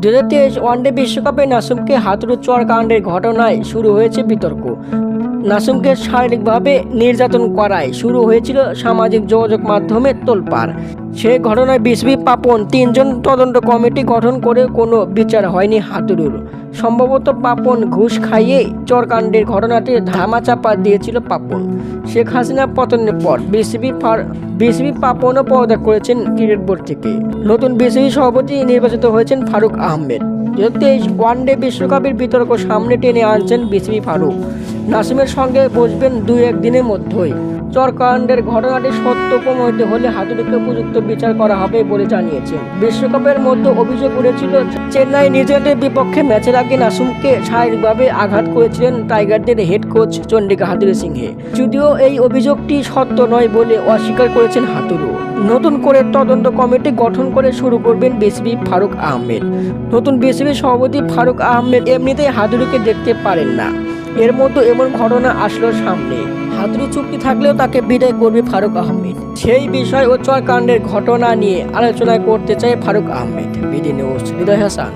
দু হাজার তেইশ ওয়ানডে বিশ্বকাপে নাসুমকে হাতুড়ে চোয়ার কাণ্ডের ঘটনায় শুরু হয়েছে বিতর্ক। নাসুমকে শারীরিকভাবে নির্যাতন করায় শুরু হয়েছিল সামাজিক যোগাযোগ মাধ্যমে তোলপাড়। সেই ঘটনায় বিসবি পাপন তিনজন তদন্ত কমিটি গঠন করে কোনো বিচার হয়নি হাতুড়ুর। সম্ভবত পাপন ঘুষ খাইয়ে চরকাণ্ডের ঘটনাটি ধামাচাপা দিয়েছিল পাপন। শেখ হাসিনা পতনের পর বিসিবি বিসিবি পাপনও পদত্যাগ করেছেন ক্রিকেট বোর্ড থেকে। নতুন বিসিবি সভাপতি নির্বাচিত হয়েছেন ফারুক আহমেদ। দু হাজার তেইশ ওয়ানডে বিশ্বকাপের বিতর্ক সামনে টেনে আনছেন বিসিবি ফারুক। নাসিমের সঙ্গে বসবেন দুই একদিনের মধ্যেই। চরকাণ্ডের ঘটনাটি সত্য প্রমাণিত হলে হাতুড়িকে উপযুক্ত বিচার করা হবে বলে জানিয়েছেন। বিশ্বকাপের মধ্যে অভিযোগ উঠেছিল, চেন্নাই নিজেদের বিপক্ষে ম্যাচের আগে নাসুমকে শারীরিকভাবে আঘাত করেছিলেন টাইগারদের হেড কোচ চন্ডিকা হাতুড়ি সিংহে। যদিও এই অভিযোগটি সত্য নয় বলে অস্বীকার করেছেন হাতুরু নতুন করে তদন্ত কমিটি গঠন করে শুরু করবেন বিসিবি ফারুক আহমেদ। নতুন বিসিবি সভাপতি ফারুক আহমেদ এমনিতেই হাতুড়িকে দেখতে পারেন না। এর মতো এমন ঘটনা আসলো সামনে। হাতুড়ি চুক্তি থাকলেও তাকে বিদায় করবে ফারুক আহমেদ। সেই বিষয় ও চরকাণ্ডের ঘটনা নিয়ে আলোচনা করতে চায় Faruk Ahmed. BD news Hasan.